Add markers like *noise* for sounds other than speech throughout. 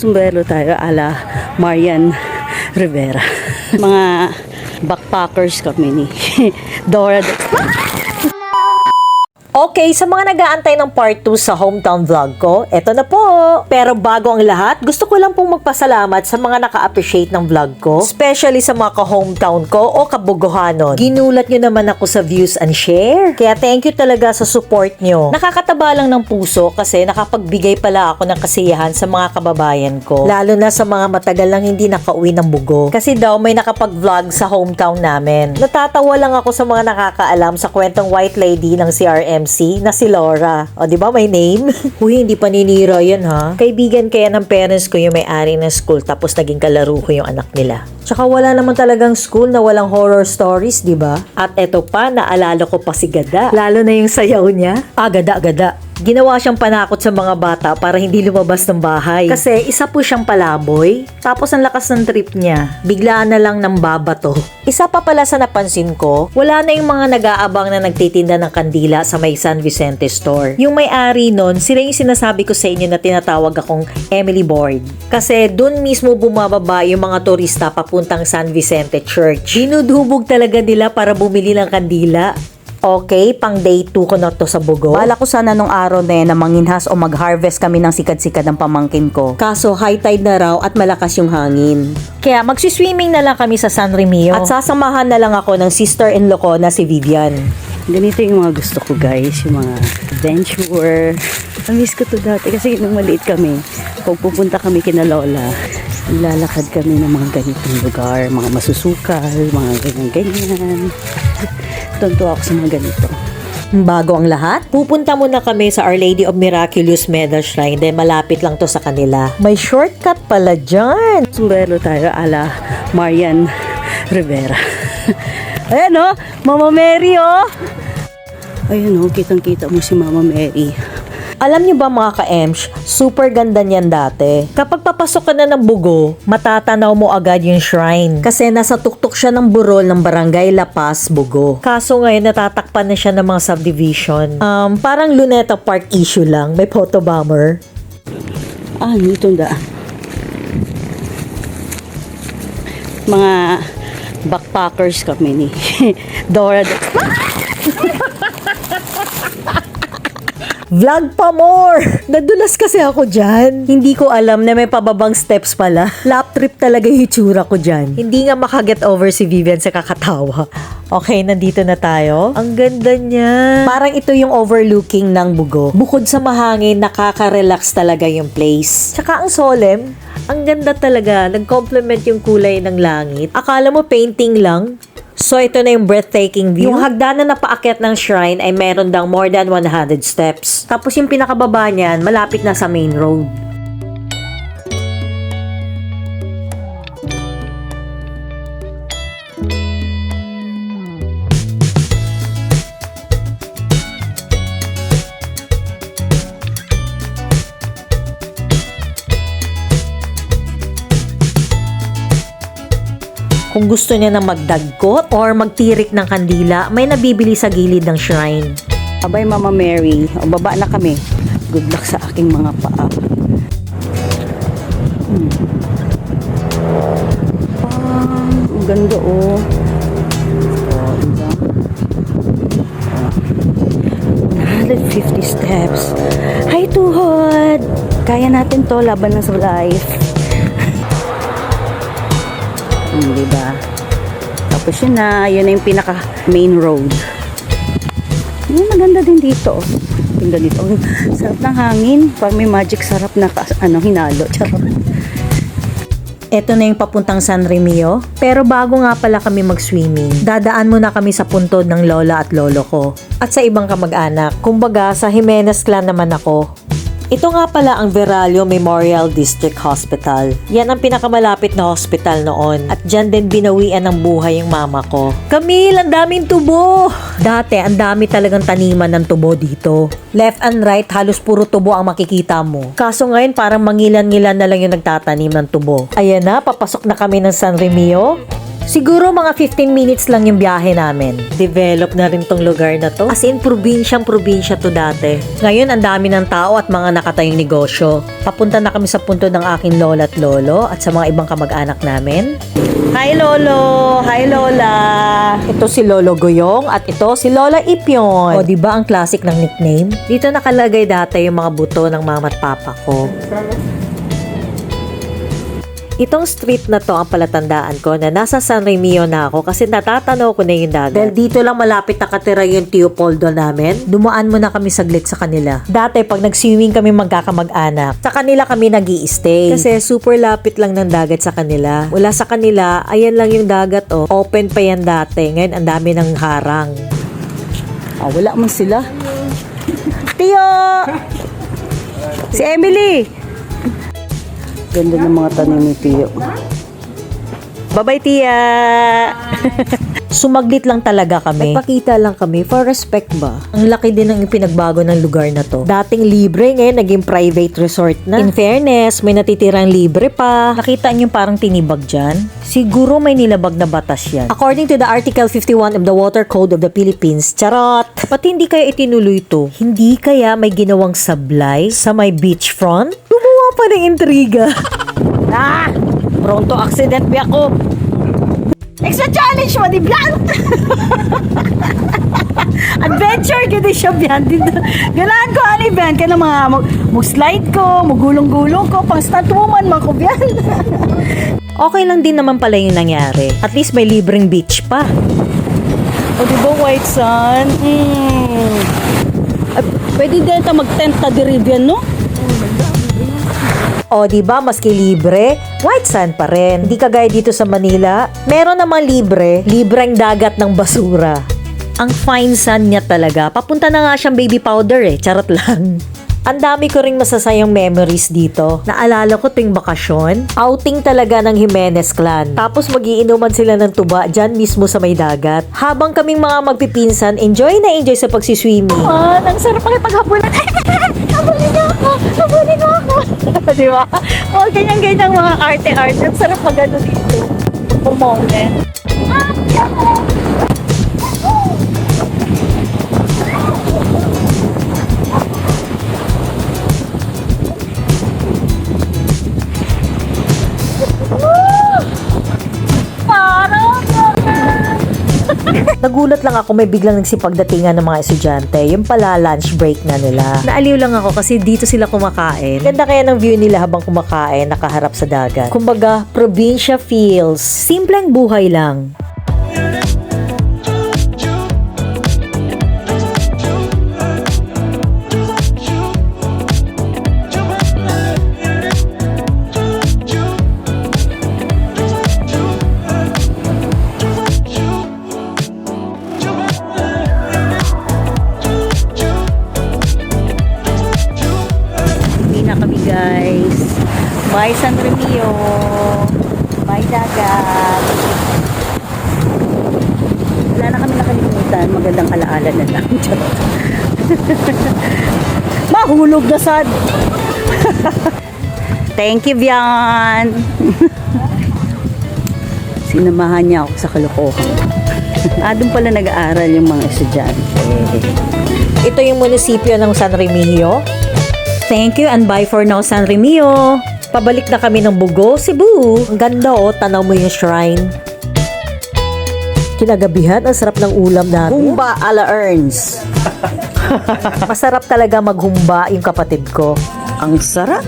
Sombrero tayo ala Marian Rivera. *laughs* Mga backpackers kami ni *laughs* Dora. Okay, sa mga nag-aantay ng part 2 sa hometown vlog ko, eto na po. Pero bago ang lahat, gusto ko lang pong magpasalamat sa mga naka-appreciate ng vlog ko, especially sa mga ka-hometown ko o kabugohanon. Ginulat nyo naman ako sa views and share. Kaya thank you talaga sa support nyo. Nakakataba lang ng puso kasi nakapagbigay pala ako ng kasiyahan sa mga kababayan ko. Lalo na sa mga matagal lang hindi nakauwi ng bugo. Kasi daw may nakapag-vlog sa hometown namin. Natatawa lang ako sa mga nakakaalam sa kwentong white lady ng CRMC na si Laura. O, di ba may name? *laughs* Uy, hindi paninira yan ha. Kaibigan kaya ng parents ko yung may-ari ng school tapos naging kalaro ko yung anak nila. Tsaka wala naman talagang school na walang horror stories, di ba? At eto pa, naalala ko pa si Gada. Lalo na yung sayaw niya. Ah, Gada, Gada. Ginawa siyang panakot sa mga bata para hindi lumabas ng bahay. Kasi isa po siyang palaboy, tapos ang lakas ng trip niya, biglaan na lang ng babato. Isa pa pala sa napansin ko, wala na yung mga nag-aabang na nagtitinda ng kandila sa may San Vicente store. Yung may-ari nun, sila yung sinasabi ko sa inyo na tinatawag akong Emily Board. Kasi dun mismo bumababa yung mga turista papuntang San Vicente Church. Dinudhubog talaga nila para bumili ng kandila. Okay, pang day 2 ko na to sa Bugo. Bala ko sana nung araw na yan na manginhas o mag-harvest kami ng sikat-sikat ng pamangkin ko. Kaso high tide na raw at malakas yung hangin. Kaya magsiswimming na lang kami sa San Remio at sasamahan na lang ako ng sister-in-law ko na si Vivian. Ganito yung mga gusto ko guys, yung mga adventure. Namiss ko to dati kasi nung maliit kami, pag pupunta kami kina Lola, lalakad kami ng mga ganitong lugar, mga masusukal, mga ganyan-ganyan. *laughs* Tuntua ako sa mga ganito. Bago ang lahat, pupunta muna kami sa Our Lady of Miraculous Medal Shrine dahil malapit lang to sa kanila. May shortcut pala dyan. Sombrero tayo ala Marian Rivera. *laughs* Ayan o, Mama Mary o. Ayan o, kitang-kita mo si Mama Mary. Alam niyo ba mga ka-emsh, super ganda niyan dati. Kapag papasok ka na ng bugo, matatanaw mo agad yung shrine. Kasi nasa tuktok siya ng burol ng barangay La Paz, Bugo. Kaso ngayon natatakpan na siya ng mga subdivision. Um, parang Luneta Park issue lang, may photo bomber. Ah, nito daan. Mga backpackers kami ni *laughs* Dora. *laughs* Vlog pa more! *laughs* Nadulas kasi ako dyan. Hindi ko alam na may pababang steps pala. Lap trip talaga yung itsura ko dyan. Hindi nga makaget over si Vivian sa kakatawa. Okay, nandito na tayo. Ang ganda niya. Parang ito yung overlooking ng bugo. Bukod sa mahangin, nakaka-relax talaga yung place. Tsaka ang solemn, ang ganda talaga. Nag-complement yung kulay ng langit. Akala mo painting lang, So, ito na yung breathtaking view. Yung hagdanan na paakyat ng shrine ay meron dang more than 100 steps. Tapos yung pinakababa niyan, malapit na sa main road. Kung gusto niya na magdagkot or magtirik ng kandila, may nabibili sa gilid ng shrine. Abay Mama Mary, o baba na kami. Good luck sa aking mga paa. Hmm. Ah, ang ganda oh. Oh. 150 steps. Hi, Tuhod! Kaya natin to laban na sa life. Hmm, diba? Tapos yun na, yun na yung pinaka main road. Yung maganda din dito. Tingnan dito. *laughs* Sarap ng hangin. Parang may magic sarap na ano, hinalo. Charot. Ito na yung papuntang San Remio. Pero bago nga pala kami mag-swimming, dadaan muna kami sa puntod ng lola at lolo ko. At sa ibang kamag-anak. Kumbaga, sa Jimenez clan naman ako. Ito nga pala ang Veralio Memorial District Hospital. Yan ang pinakamalapit na hospital noon. At dyan din binawian ng buhay yung mama ko. Camille, ang daming tubo! Dati, ang dami talagang taniman ng tubo dito. Left and right, halos puro tubo ang makikita mo. Kaso ngayon, parang mangilan-ngilan na lang yung nagtatanim ng tubo. Ayan na, papasok na kami ng San Remio. Siguro mga 15 minutes lang yung biyahe namin. Develop na rin tong lugar na to. As in, probinsyang probinsya to dati. Ngayon, ang dami ng tao at mga nakatayong negosyo. Papunta na kami sa punto ng aking lola at lolo at sa mga ibang kamag-anak namin. Hi, Lolo! Hi, Lola! Ito si Lolo Goyong at ito si Lola Ipyon. O, di ba ang classic ng nickname? Dito nakalagay dati yung mga buto ng mama at papa ko. Itong street na to ang palatandaan ko na nasa San Remio na ako kasi natatanaw ko na yung dagat. Dahil dito lang malapit nakatira yung Tio Poldo namin, dumaan mo na kami saglit sa kanila. Dati pag nag-swimming kami magkakamag-anak, sa kanila kami nag stay Kasi super lapit lang ng dagat sa kanila. Wala sa kanila, ayan lang yung dagat oh. Open pa yan dati. Ngayon ang dami ng harang. Ah, wala man sila. Tiyo! Si Emily! Ganda ng mga tanim ni Tiyo. Bye-bye, Tia! *laughs* Sumaglit lang talaga kami. Nagpakita lang kami for respect ba? Ang laki din ng pinagbago ng lugar na to. Dating libre, ngayon naging private resort na. In fairness, may natitirang libre pa. Nakita niyo parang tinibag dyan? Siguro may nilabag na batas yan. According to the Article 51 of the Water Code of the Philippines, charot! Pati hindi kaya itinuloy to? Hindi kaya may ginawang sablay sa may beachfront? Gumawa pa ng intriga. *laughs* Ah! Pronto accident bi ako. Extra challenge mo, di biyan! *laughs* Adventure, gini siya biyan. Galaan ko ano biyan. Kaya mga mag, slide ko, magulong-gulong ko, pang stunt woman, mga ko biyan. *laughs* Okay lang din naman pala yung nangyari. At least may libreng beach pa. o di ba, White Sun? Mm. Ay, pwede din ta mag-tent ta di Rivian, no? O, di ba maski libre, white sand pa rin. Hindi kagaya dito sa Manila, meron namang libre, libreng dagat ng basura. Ang fine sand niya talaga. Papunta na nga siyang baby powder eh. Charot lang. Ang dami ko ring masasayang memories dito. Naalala ko tuwing bakasyon, outing talaga ng Jimenez clan. Tapos magiinuman sila ng tuba dyan mismo sa may dagat. Habang kaming mga magpipinsan, enjoy na enjoy sa pagsiswimming. Ah, ang sarap. Habulin niyo *laughs* ako! Habulin niyo ako! *laughs* di ba? O, ganyan-ganyan mga arte-arte. Ang sarap mag ano dito. Pumongan. Parang Nagulat lang ako may biglang nagsipagdatingan ng mga estudyante. Yung pala lunch break na nila. Naaliw lang ako kasi dito sila kumakain. Ganda kaya ng view nila habang kumakain nakaharap sa dagat. Kumbaga, probinsya feels. Simpleng buhay lang. Wala na kami nakalimutan. Magandang alaala na lang. *laughs* Mahulog na sad. *laughs* Thank you, Bian. *laughs* Sinamahan niya ako sa kalokohan. ah, doon pala nag-aaral yung mga estudyante. Ito yung munisipyo ng San Remigio. Thank you and bye for now San Remigio. Pabalik na kami ng Bugo, Cebu. Ang ganda oh, tanaw mo yung shrine. Kinagabihan, ang sarap ng ulam natin. Humba ala Earns. *laughs* Masarap talaga maghumba yung kapatid ko. Ang sarap.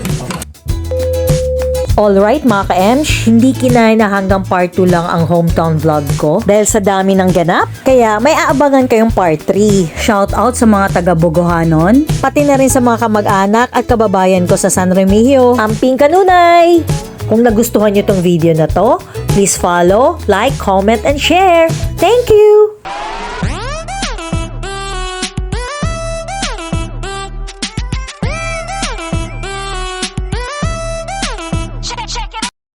Alright mga ka-Emsh, hindi kinain na hanggang part 2 lang ang hometown vlog ko dahil sa dami ng ganap. Kaya may aabangan kayong part 3. Shout out sa mga taga Bogohanon. Pati na rin sa mga kamag-anak at kababayan ko sa San Remigio. Amping kanunay! Kung nagustuhan nyo tong video na to, please follow, like, comment, and share. Thank you!